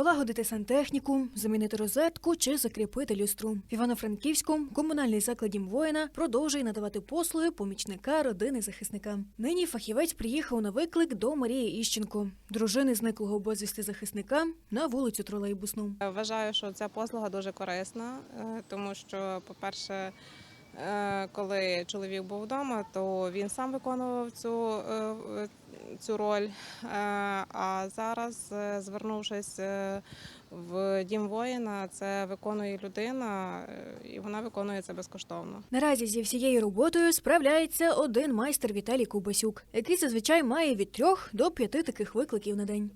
полагодити сантехніку, замінити розетку чи закріпити люстру. В Івано-Франківську комунальний заклад «Дім воїна продовжує надавати послуги помічника родини захисника. Нині фахівець приїхав на виклик до Марії Іщенко, дружини зниклого безвісти захисника, на вулицю Тролейбусну. Вважаю, що ця послуга дуже корисна, е, тому що, по-перше, е, коли чоловік був вдома, то він сам виконував цю, е, цю роль. Е, А зараз, е, звернувшись е, в дім воїна, це виконує людина, і вона виконує це безкоштовно. Наразі зі всією роботою справляється один майстер Віталій Кубасюк, який зазвичай має від трьох до п'яти таких викликів на день.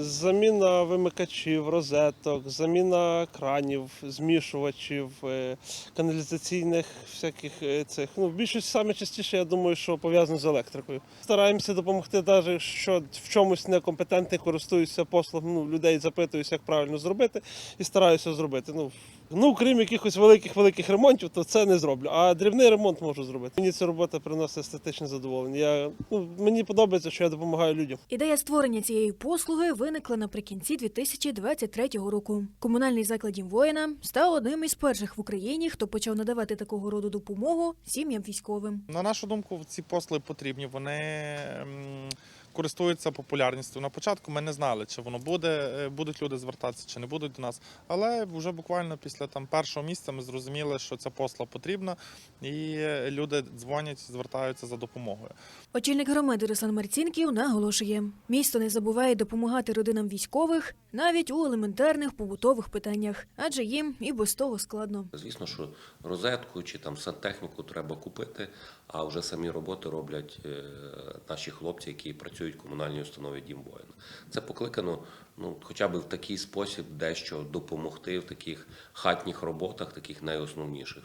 Заміна вимикачів, розеток, заміна кранів, змішувачів, каналізаційних всяких цих. Ну, більшість саме частіше, я думаю, що пов'язано з електрикою. Стараємося допомогти, навіть що в чомусь некомпетентний користуюся послугами ну, людей, запитуюся, як правильно зробити, і стараюся зробити. Ну, ну, крім якихось великих великих ремонтів, то це не зроблю. А дрібний ремонт можу зробити. Мені ця робота приносить естетичне задоволення. Я, ну, мені подобається, що я допомагаю людям. Ідея створення цієї послуги виникла наприкінці 2023 року. Комунальний заклад «Дім воїна став одним із перших в Україні, хто почав надавати такого роду допомогу сім'ям військовим. На нашу думку, ці послуги потрібні. Вони м, користуються популярністю. На початку ми не знали, чи воно буде, е, будуть люди звертатися, чи не будуть до нас. Але вже буквально після там першого місяця ми зрозуміли, що ця послуга потрібна, і е, люди дзвонять, звертаються за допомогою. Очільник громади Руслан Марцінків наголошує, місто не забуває допомагати родинам військових навіть у елементарних побутових питаннях, адже їм і без того складно. Звісно, що розетку чи там сантехніку треба купити, а вже самі роботи роблять е, наші хлопці, які працюють в комунальній установі Дім воїна. Це покликано ну, хоча б в такий спосіб дещо допомогти в таких хатніх роботах, таких найосновніших.